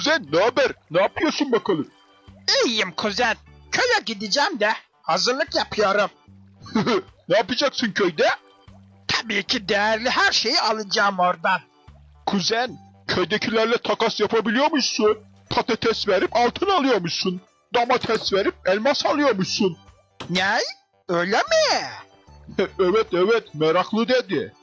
kuzen ne haber? Ne yapıyorsun bakalım? İyiyim kuzen. Köye gideceğim de hazırlık yapıyorum. ne yapacaksın köyde? Tabii ki değerli her şeyi alacağım oradan. Kuzen, köydekilerle takas yapabiliyor musun? Patates verip altın alıyormuşsun. Domates verip elmas alıyormuşsun. Ne? Öyle mi? evet evet meraklı dedi.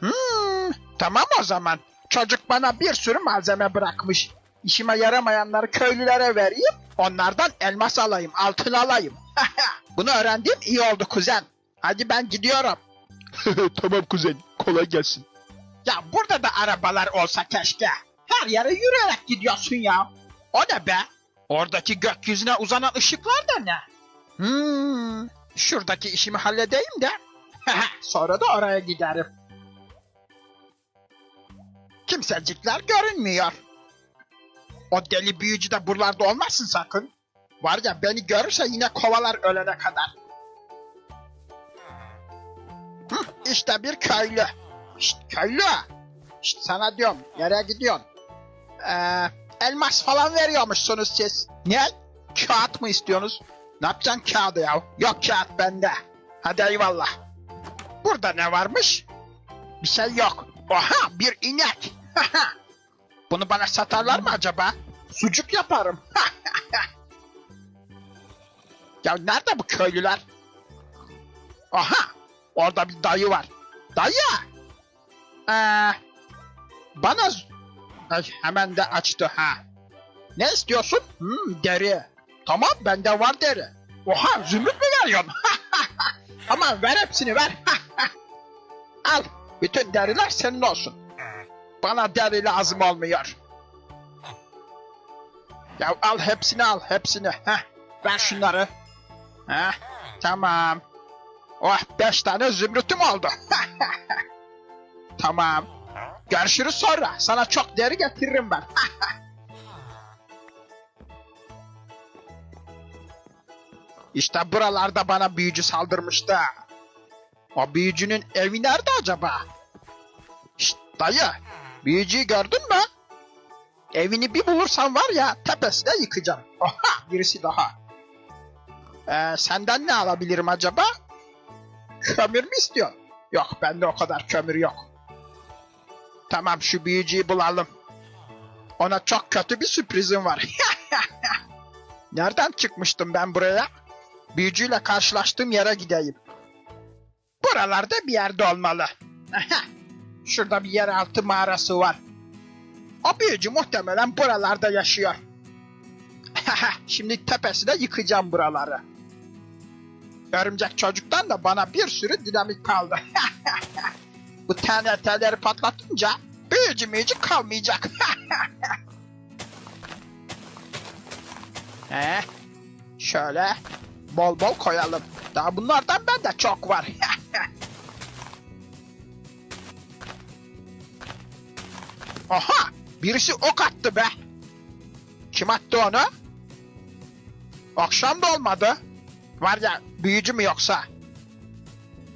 Hmm, tamam o zaman. Çocuk bana bir sürü malzeme bırakmış. İşime yaramayanları köylülere vereyim. Onlardan elmas alayım, altın alayım. Bunu öğrendiğim iyi oldu kuzen. Hadi ben gidiyorum. tamam kuzen kolay gelsin. Ya burada da arabalar olsa keşke. Her yere yürüyerek gidiyorsun ya. O ne be? Oradaki gökyüzüne uzanan ışıklar da ne? Hmm, şuradaki işimi halledeyim de. Sonra da oraya giderim. Kimsecikler görünmüyor. O deli büyücü de buralarda olmasın sakın. Var ya beni görürse yine kovalar ölene kadar. Hı, işte bir köylü. Şşt köylü. Şşt sana diyorum. Nereye gidiyorsun? Ee, elmas falan veriyormuşsunuz siz. Ne? Kağıt mı istiyorsunuz? Ne yapacaksın kağıdı ya? Yok kağıt bende. Hadi eyvallah. Burada ne varmış? Bir şey yok. Oha bir inek. Bunu bana satarlar mı acaba? Sucuk yaparım. ya nerede bu köylüler? Aha orada bir dayı var. Dayı! Ee, bana... Ay, hemen de açtı ha. Ne istiyorsun? Hmm, deri. Tamam bende var deri. Oha zümrüt mü veriyorsun? Aman ver hepsini ver. Al bütün deriler senin olsun. Bana deri lazım olmuyor. Ya al hepsini al hepsini. Heh, ver şunları. Heh, tamam. Oh beş tane zümrütüm oldu. tamam. Görüşürüz sonra. Sana çok deri getiririm ben. işte buralarda bana büyücü saldırmıştı. O büyücünün evi nerede acaba? Şşt dayı. Büyücüyü gördün mü? Evini bir bulursam var ya tepesine yıkacağım. Oha birisi daha. Ee, senden ne alabilirim acaba? Kömür mü istiyorsun? Yok bende o kadar kömür yok. Tamam şu büyücüyü bulalım. Ona çok kötü bir sürprizim var. Nereden çıkmıştım ben buraya? Büyücüyle karşılaştığım yere gideyim. Buralarda bir yerde olmalı. Şurada bir yeraltı mağarası var. O büyücü muhtemelen buralarda yaşıyor. Şimdi tepesine yıkacağım buraları. Örümcek çocuktan da bana bir sürü dinamit kaldı. Bu TNT'leri patlatınca büyücü müyücü kalmayacak. He, şöyle bol bol koyalım. Daha bunlardan bende çok var. Aha! Birisi ok attı be. Kim attı onu? Akşam da olmadı. Var ya büyücü mü yoksa?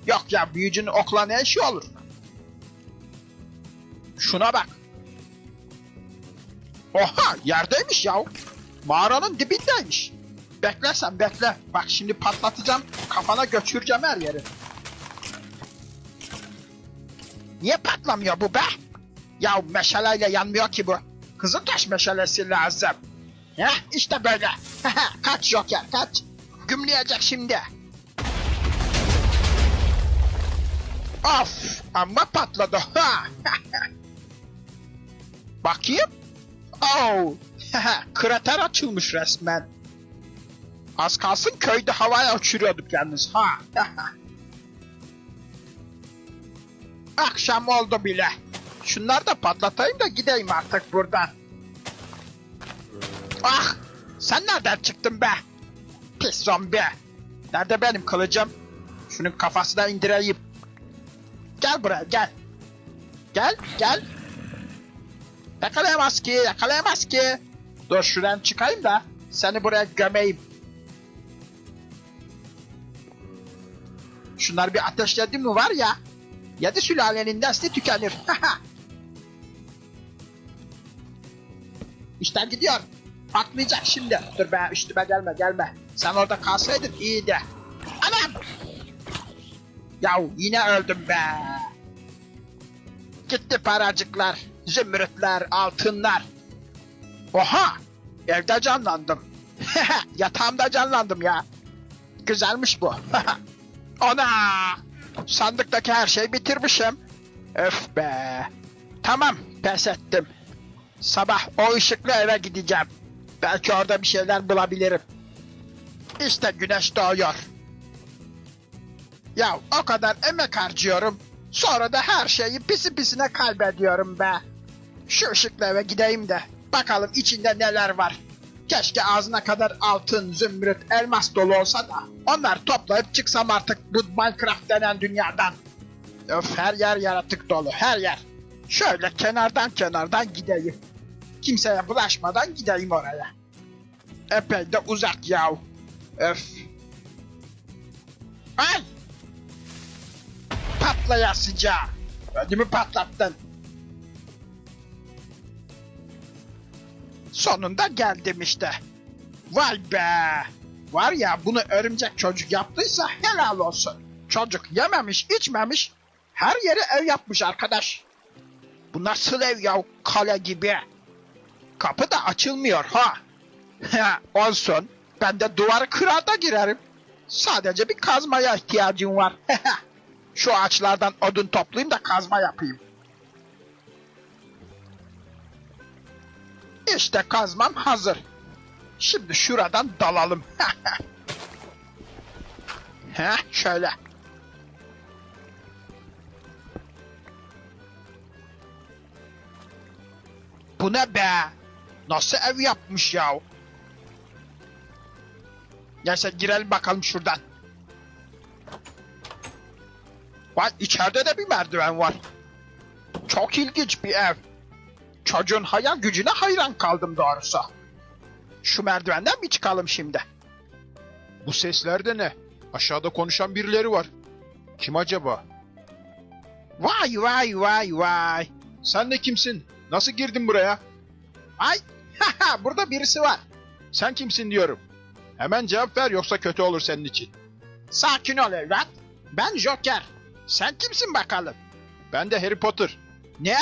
Yok ya büyücünün okla ne işi olur? Şuna bak. Oha yerdeymiş ya. Mağaranın dibindeymiş. Bekle sen bekle. Bak şimdi patlatacağım. Kafana göçüreceğim her yeri. Niye patlamıyor bu be? Ya meşaleyle yanmıyor ki bu. Kızıltaş meşalesi lazım. Heh işte böyle. kaç Joker kaç. Gümleyecek şimdi. Of amma patladı. Ha. Bakayım. Oh. Krater açılmış resmen. Az kalsın köyde havaya uçuruyorduk yalnız ha. Akşam oldu bile. Şunları da patlatayım da gideyim artık buradan. Ah! Sen nereden çıktın be? Pis zombi. Nerede benim kılıcım? Şunun kafasına indireyim. Gel buraya gel. Gel gel. Yakalayamaz ki yakalayamaz ki. Dur şuradan çıkayım da seni buraya gömeyim. Şunlar bir ateşledim mi var ya. Yedi sülalenin nesli tükenir. İşte gidiyor. Patlayacak şimdi. Dur be üstüme gelme gelme. Sen orada kalsaydın iyiydi. Anam! Yav yine öldüm be. Gitti paracıklar, zümrütler, altınlar. Oha! Evde canlandım. Yatağımda canlandım ya. Güzelmiş bu. Ana! Sandıktaki her şeyi bitirmişim. Öf be. Tamam, pes ettim. Sabah o ışıklı eve gideceğim. Belki orada bir şeyler bulabilirim. İşte güneş doğuyor. Ya o kadar emek harcıyorum. Sonra da her şeyi pisi pisine kaybediyorum be. Şu ışıklı eve gideyim de bakalım içinde neler var. Keşke ağzına kadar altın, zümrüt, elmas dolu olsa da onlar toplayıp çıksam artık bu Minecraft denen dünyadan. Öf her yer yaratık dolu her yer. Şöyle kenardan kenardan gideyim. Kimseye bulaşmadan gideyim oraya. Epey de uzak yav. Öf. Ay! Patlayasıca. Ödümü patlattın. Sonunda geldim işte. Vay be! Var ya bunu örümcek çocuk yaptıysa helal olsun. Çocuk yememiş, içmemiş, her yere ev yapmış arkadaş. Bu nasıl ev ya? Kale gibi. Kapı da açılmıyor ha. Olsun. Ben de duvarı kırar da girerim. Sadece bir kazmaya ihtiyacım var. Şu ağaçlardan odun toplayayım da kazma yapayım. İşte kazmam hazır. Şimdi şuradan dalalım. Heh, şöyle. Bu ne be? Nasıl ev yapmış ya? Neyse girelim bakalım şuradan. Vay içeride de bir merdiven var. Çok ilginç bir ev. Çocuğun hayal gücüne hayran kaldım doğrusu. Şu merdivenden bir çıkalım şimdi. Bu sesler de ne? Aşağıda konuşan birileri var. Kim acaba? Vay vay vay vay. Sen de kimsin? Nasıl girdin buraya? Ay haha, burada birisi var. Sen kimsin diyorum. Hemen cevap ver yoksa kötü olur senin için. Sakin ol evlat. Ben Joker. Sen kimsin bakalım? Ben de Harry Potter. Ne?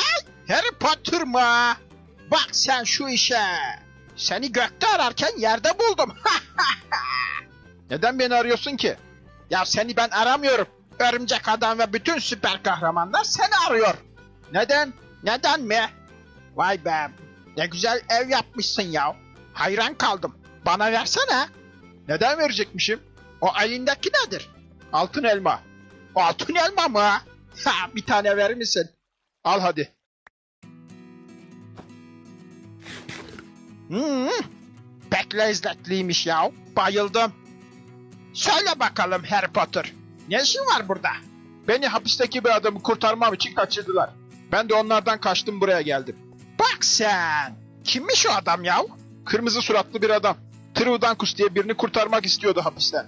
Harry Potter mı? Bak sen şu işe. Seni gökte ararken yerde buldum. Neden beni arıyorsun ki? ya seni ben aramıyorum. Örümcek adam ve bütün süper kahramanlar seni arıyor. Neden? Neden mi? Vay be. Ne güzel ev yapmışsın ya. Hayran kaldım. Bana versene. Neden verecekmişim? O elindeki nedir? Altın elma. Altın elma mı? Ha, bir tane verir misin? Al hadi. Hmm, pek lezzetliymiş ya. Bayıldım. Söyle bakalım Harry Potter. Ne işin var burada? Beni hapisteki bir adamı kurtarmam için kaçırdılar. Ben de onlardan kaçtım buraya geldim. Bak sen. Kimmiş o adam ya? Kırmızı suratlı bir adam. Trivdankus diye birini kurtarmak istiyordu hapisten.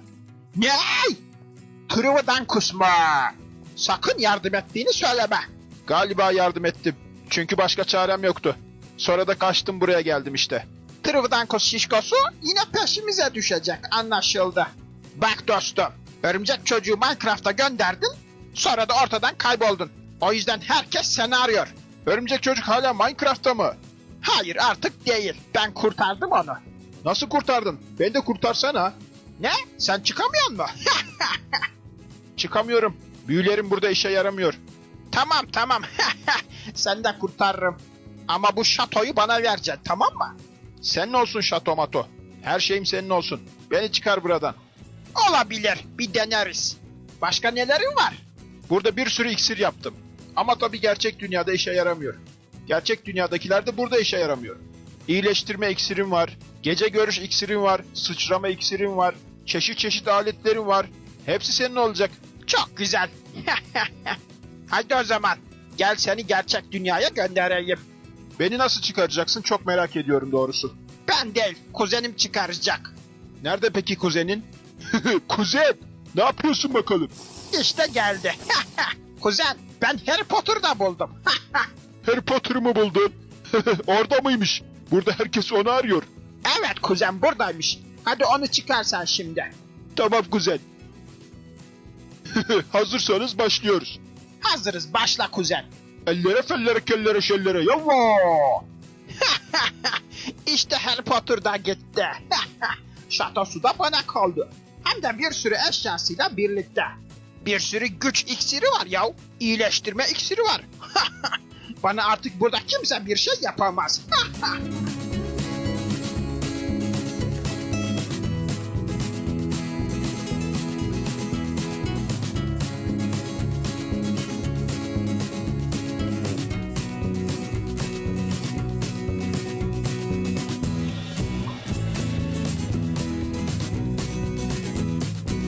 Ne? Trıvıdan kusma. Sakın yardım ettiğini söyleme. Galiba yardım ettim. Çünkü başka çarem yoktu. Sonra da kaçtım buraya geldim işte. Trıvıdan kus şişkosu yine peşimize düşecek anlaşıldı. Bak dostum. Örümcek çocuğu Minecraft'a gönderdin. Sonra da ortadan kayboldun. O yüzden herkes seni arıyor. Örümcek çocuk hala Minecraft'ta mı? Hayır artık değil. Ben kurtardım onu. Nasıl kurtardın? Beni de kurtarsana. Ne? Sen çıkamıyor mu? Çıkamıyorum. Büyülerim burada işe yaramıyor. tamam tamam. Sen de kurtarırım. Ama bu şatoyu bana vereceksin tamam mı? Senin olsun şatomato. Her şeyim senin olsun. Beni çıkar buradan. Olabilir. Bir deneriz. Başka nelerin var? Burada bir sürü iksir yaptım. Ama tabii gerçek dünyada işe yaramıyor. Gerçek dünyadakiler de burada işe yaramıyor. İyileştirme iksirim var. Gece görüş iksirim var. Sıçrama iksirim var. Çeşit çeşit aletlerim var. Hepsi senin olacak. Çok güzel. Hadi o zaman. Gel seni gerçek dünyaya göndereyim. Beni nasıl çıkaracaksın çok merak ediyorum doğrusu. Ben değil. Kuzenim çıkaracak. Nerede peki kuzenin? Kuzen! Ne yapıyorsun bakalım? İşte geldi. Kuzen ben Harry Potter'da buldum. Harry Potter'ı mı buldun? Orada mıymış? Burada herkes onu arıyor. Evet kuzen buradaymış. Hadi onu çıkarsan şimdi. Tamam kuzen. Hazırsanız başlıyoruz. Hazırız başla kuzen. Ellere fellere kellere şellere yallah. işte Harry Potter da gitti. Şatosu da bana kaldı. Hem de bir sürü eşyasıyla birlikte. Bir sürü güç iksiri var ya. İyileştirme iksiri var. bana artık burada kimse bir şey yapamaz.